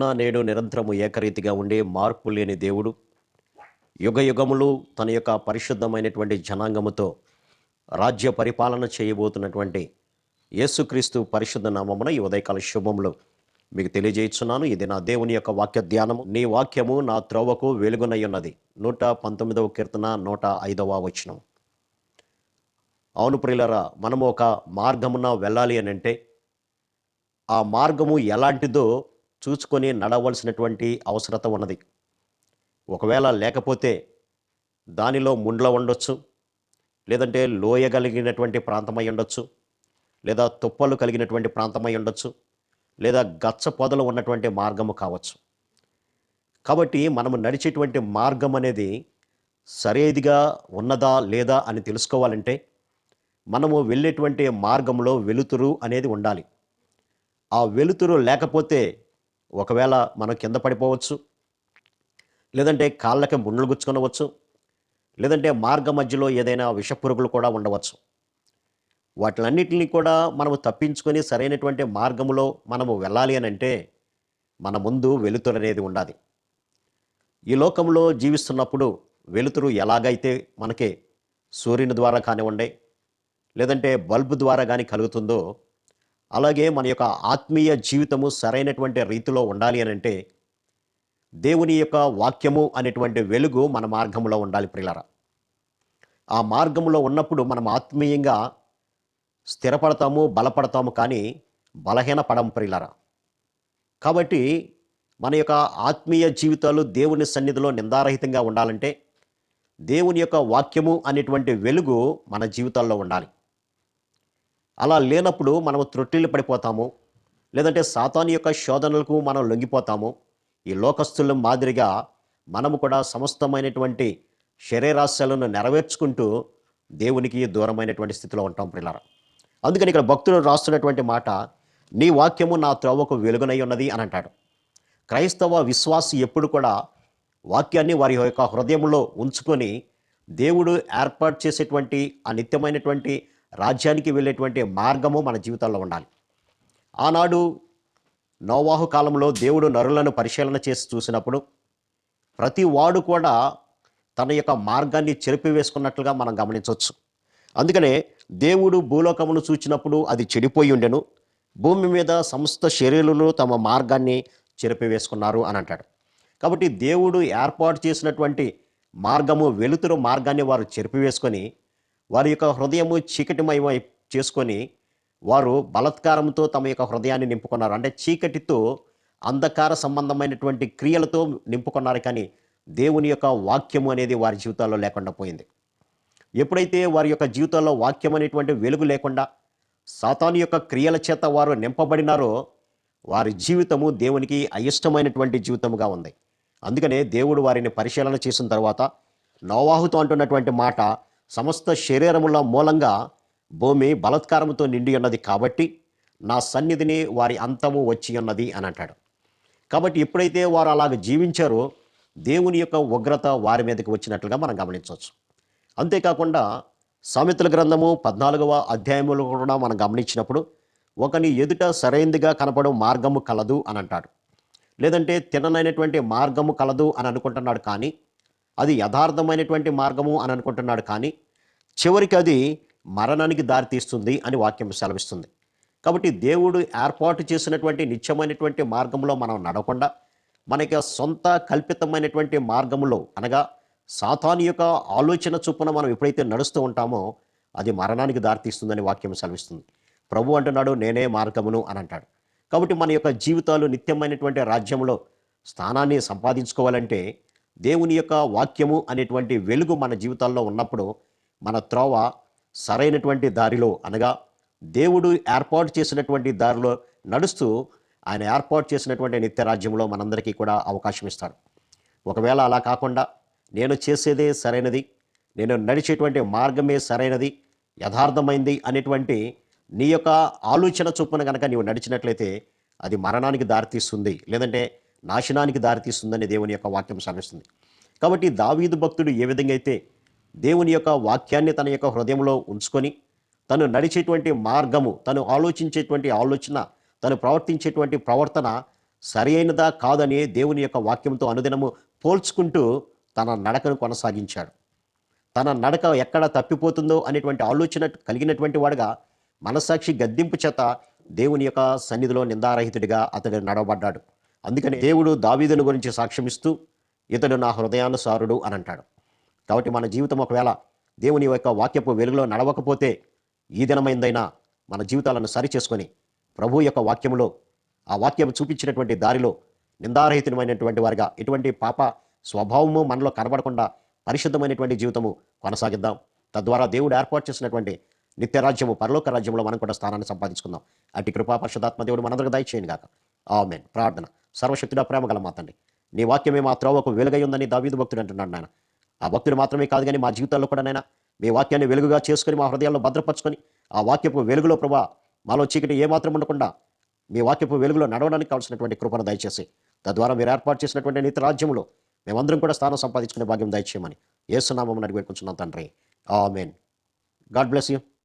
నిన్న నేడు నిరంతరము ఏకరీతిగా ఉండే మార్పు లేని దేవుడు. యుగ యుగములు తన యొక్క పరిశుద్ధమైనటువంటి జనాంగముతో రాజ్య పరిపాలన చేయబోతున్నటువంటి యేసుక్రీస్తు పరిశుద్ధ నామమున ఈ ఉదయకాల శుభములు మీకు తెలియజేస్తున్నాను ఇది నా దేవుని యొక్క వాక్య ధ్యానము. నీ వాక్యము నా త్రోవకు వెలుగునై ఉన్నది నూట పంతొమ్మిదవ కీర్తన నూట ఐదవ వచనం. అవును ప్రియులరా మనము ఒక మార్గమున వెళ్ళాలి అని అంటే ఆ మార్గము ఎలాంటిదో చూసుకొని నడవలసినటువంటి అవసరత ఉన్నది. ఒకవేళ లేకపోతే దానిలో ముండ్ల ఉండొచ్చు లేదంటే లోయ కలిగినటువంటి ప్రాంతమై ఉండొచ్చు లేదా తుప్పలు కలిగినటువంటి ప్రాంతమై ఉండొచ్చు లేదా గచ్చ పొదలు ఉన్నటువంటి మార్గము కావచ్చు. కాబట్టి మనము నడిచేటువంటి మార్గం అనేది సరైదిగా ఉన్నదా లేదా అని తెలుసుకోవాలంటే మనము వెళ్ళేటువంటి మార్గంలో వెలుతురు అనేది ఉండాలి. ఆ వెలుతురు లేకపోతే ఒకవేళ మనం కింద పడిపోవచ్చు లేదంటే కాళ్ళకి ముళ్ళు గుచ్చుకొనవచ్చు లేదంటే మార్గ మధ్యలో ఏదైనా విషపురుగులు కూడా ఉండవచ్చు. వాటిలన్నిటిని కూడా మనము తప్పించుకొని సరైనటువంటి మార్గములో మనము వెళ్ళాలి అని అంటే మన ముందు వెలుతురు అనేది ఉండాలి. ఈ లోకంలో జీవిస్తున్నప్పుడు వెలుతురు ఎలాగైతే మనకి సూర్యుని ద్వారా కానివ్వండి లేదంటే బల్బు ద్వారా కానీ కలుగుతుందో అలాగే మన యొక్క ఆత్మీయ జీవితము సరైనటువంటి రీతిలో ఉండాలి అని అంటే దేవుని యొక్క వాక్యము అనేటువంటి వెలుగు మన మార్గంలో ఉండాలి ప్రిలరా ఆ మార్గంలో ఉన్నప్పుడు మనం ఆత్మీయంగా స్థిరపడతాము బలపడతాము కానీ బలహీన పడం ప్రిలరా కాబట్టి మన యొక్క ఆత్మీయ జీవితాలు దేవుని సన్నిధిలో నిందారహితంగా ఉండాలంటే దేవుని యొక్క వాక్యము అనేటువంటి వెలుగు మన జీవితాల్లో ఉండాలి. అలా లేనప్పుడు మనము త్రొట్టిల్లు పడిపోతాము. లేదంటే సాతాను యొక్క శోధనలకు మనం లొంగిపోతాము. ఈ లోకస్తుల మాదిరిగా మనము కూడా సమస్తమైనటువంటి శరీరాశలను నెరవేర్చుకుంటూ దేవునికి దూరమైనటువంటి స్థితిలో ఉంటాం పిల్లరా అందుకని ఇక్కడ భక్తులు రాస్తున్నటువంటి మాట నీ వాక్యము నా త్రోవకు వెలుగునై ఉన్నది అని అంటాడు. క్రైస్తవ విశ్వాసి ఎప్పుడు కూడా వాక్యాన్ని వారి యొక్క హృదయంలో ఉంచుకొని దేవుడు ఏర్పాటు చేసేటువంటి ఆ నిత్యమైనటువంటి రాజ్యానికి వెళ్ళేటువంటి మార్గము మన జీవితంలో ఉండాలి. ఆనాడు నోవాహు కాలంలో దేవుడు నరులను పరిశీలన చేసి చూసినప్పుడు ప్రతి వాడు కూడా తన యొక్క మార్గాన్ని చెరిపివేసుకున్నట్లుగా మనం గమనించవచ్చు. అందుకనే దేవుడు భూలోకమును చూచినప్పుడు అది చెడిపోయి ఉండెను. భూమి మీద సమస్త శరీరులు తమ మార్గాన్ని చెరిపివేసుకున్నారు అని అంటాడు. కాబట్టి దేవుడు ఏర్పాటు చేసినటువంటి మార్గము వెలుతురు మార్గాన్ని వారు చెరిపివేసుకొని వారి యొక్క హృదయము చీకటిమయమై చేసుకొని వారు బలత్కారంతో తమ యొక్క హృదయాన్ని నింపుకున్నారు. అంటే చీకటితో అంధకార సంబంధమైనటువంటి క్రియలతో నింపుకున్నారు. కానీ దేవుని యొక్క వాక్యము అనేది వారి జీవితాల్లో లేకుండా పోయింది. ఎప్పుడైతే వారి యొక్క జీవితాల్లో వాక్యం అనేటువంటి వెలుగు లేకుండా సాతాను యొక్క క్రియల చేత వారు నింపబడినారో వారి జీవితము దేవునికి అయిష్టమైనటువంటి జీవితముగా ఉంది. అందుకనే దేవుడు వారిని పరిశీలన చేసిన తర్వాత నోవాహుతో అంటున్నటువంటి మాట సమస్త శరీరముల మూలంగా భూమి బలత్కారముతో నిండి ఉన్నది కాబట్టి నా సన్నిధిని వారి అంతము వచ్చి ఉన్నది అని అంటాడు. కాబట్టి ఎప్పుడైతే వారు అలాగ జీవించారో దేవుని యొక్క ఉగ్రత వారి మీదకి వచ్చినట్లుగా మనం గమనించవచ్చు. అంతేకాకుండా సామెతల గ్రంథము పద్నాలుగవ అధ్యాయములు కూడా మనం గమనించినప్పుడు ఒకని ఎదుట సరైనదిగా కనపడం మార్గము కలదు అని అంటాడు. లేదంటే తిననైనటువంటి మార్గము కలదు అని అనుకుంటున్నాడు కానీ అది యథార్థమైనటువంటి మార్గము అని అనుకుంటున్నాడు. కానీ చివరికి అది మరణానికి దారితీస్తుంది అని వాక్యం సెలవిస్తుంది. కాబట్టి దేవుడు ఏర్పాటు చేసినటువంటి నిత్యమైనటువంటి మార్గంలో మనం నడవకుండా మనకి సొంత కల్పితమైనటువంటి మార్గంలో అనగా సాతాను యొక్క ఆలోచన చొప్పున మనం ఎప్పుడైతే నడుస్తూ ఉంటామో అది మరణానికి దారితీస్తుందని వాక్యం సెలవిస్తుంది. ప్రభు అంటున్నాడు నేనే మార్గమును అని అంటాడు. కాబట్టి మన యొక్క జీవితాలు నిత్యమైనటువంటి రాజ్యంలో స్థానాన్ని సంపాదించుకోవాలంటే దేవుని యొక్క వాక్యము అనేటువంటి వెలుగు మన జీవితాల్లో ఉన్నప్పుడు మన త్రోవ సరైనటువంటి దారిలో అనగా దేవుడు ఏర్పాటు చేసినటువంటి దారిలో నడుస్తూ ఆయన ఏర్పాటు చేసినటువంటి నిత్యరాజ్యంలో మనందరికీ కూడా అవకాశం ఇస్తాడు. ఒకవేళ అలా కాకుండా నేను చేసేదే సరైనది నేను నడిచేటువంటి మార్గమే సరైనది యథార్థమైంది అనేటువంటి నీ యొక్క ఆలోచన చొప్పున కనుక నీవు నడిచినట్లయితే అది మరణానికి దారితీస్తుంది. లేదంటే నాశనానికి దారితీస్తుందని దేవుని యొక్క వాక్యం శ్రమిస్తుంది కాబట్టి దావీదు భక్తుడు ఏ విధంగా అయితే దేవుని యొక్క వాక్యాన్ని తన యొక్క హృదయంలో ఉంచుకొని తను నడిచేటువంటి మార్గము తను ఆలోచించేటువంటి ఆలోచన తను ప్రవర్తించేటువంటి ప్రవర్తన సరైనదా కాదని దేవుని యొక్క వాక్యంతో అనుదినము పోల్చుకుంటూ తన నడకను కొనసాగించాడు. తన నడక ఎక్కడ తప్పిపోతుందో అనేటువంటి ఆలోచన కలిగినటువంటి వాడుగా మనసాక్షి గద్దింపు చేత దేవుని యొక్క సన్నిధిలో నిందారహితుడిగా అతడు నడవబడ్డాడు. అందుకని దేవుడు దావీదును గురించి సాక్ష్యమిస్తూ ఇతడు నా హృదయానుసారుడు అని అంటాడు. కాబట్టి మన జీవితం ఒకవేళ దేవుని యొక్క వాక్యపు వెలుగులో నడవకపోతే ఈ దినమైందైనా మన జీవితాలను సరిచేసుకొని ప్రభు యొక్క వాక్యములో ఆ వాక్యం చూపించినటువంటి దారిలో నిందారహితమైనటువంటి వారిగా ఎటువంటి పాప స్వభావము మనలో కనబడకుండా పరిశుద్ధమైనటువంటి జీవితము కొనసాగిద్దాం. తద్వారా దేవుడు ఏర్పాటు చేసినటువంటి నిత్యరాజ్యము పరలోక రాజ్యంలో మనం కూడా స్థానాన్ని సంపాదించుకుందాం. అటు కృపా పరిశుధాత్మ దేవుడు మనందరికీ దయచేయండి గాక ఆమెన్. ప్రార్థన. సర్వశక్తుడా ప్రేమ గల మాతండి నీ వాక్యమే మా త్రోవకు వెలుగై ఉందని దావీదు భక్తుడు అంటున్నాడు నాయన. ఆ భక్తుడు మాత్రమే కాదు కానీ మా జీవితాల్లో కూడా నైనా మీ వాక్యాన్ని వెలుగుగా చేసుకొని మా హృదయాల్లో భద్రపరచుకొని ఆ వాక్యపు వెలుగులో ప్రభా మాలో చీకటి ఏమాత్రం ఉండకుండా మీ వాక్యపు వెలుగులో నడవడానికి కావాల్సినటువంటి కృపను దయచేసి తద్వారా మీరు ఏర్పాటు చేసినటువంటి నీతి రాజ్యంలో మేమందరం కూడా స్థానం సంపాదించుకునే భాగ్యం దయచేయమని ఏసునామం అడిగి పెట్టుకుంటున్నాం తండ్రి. ఆమెన్. God bless you.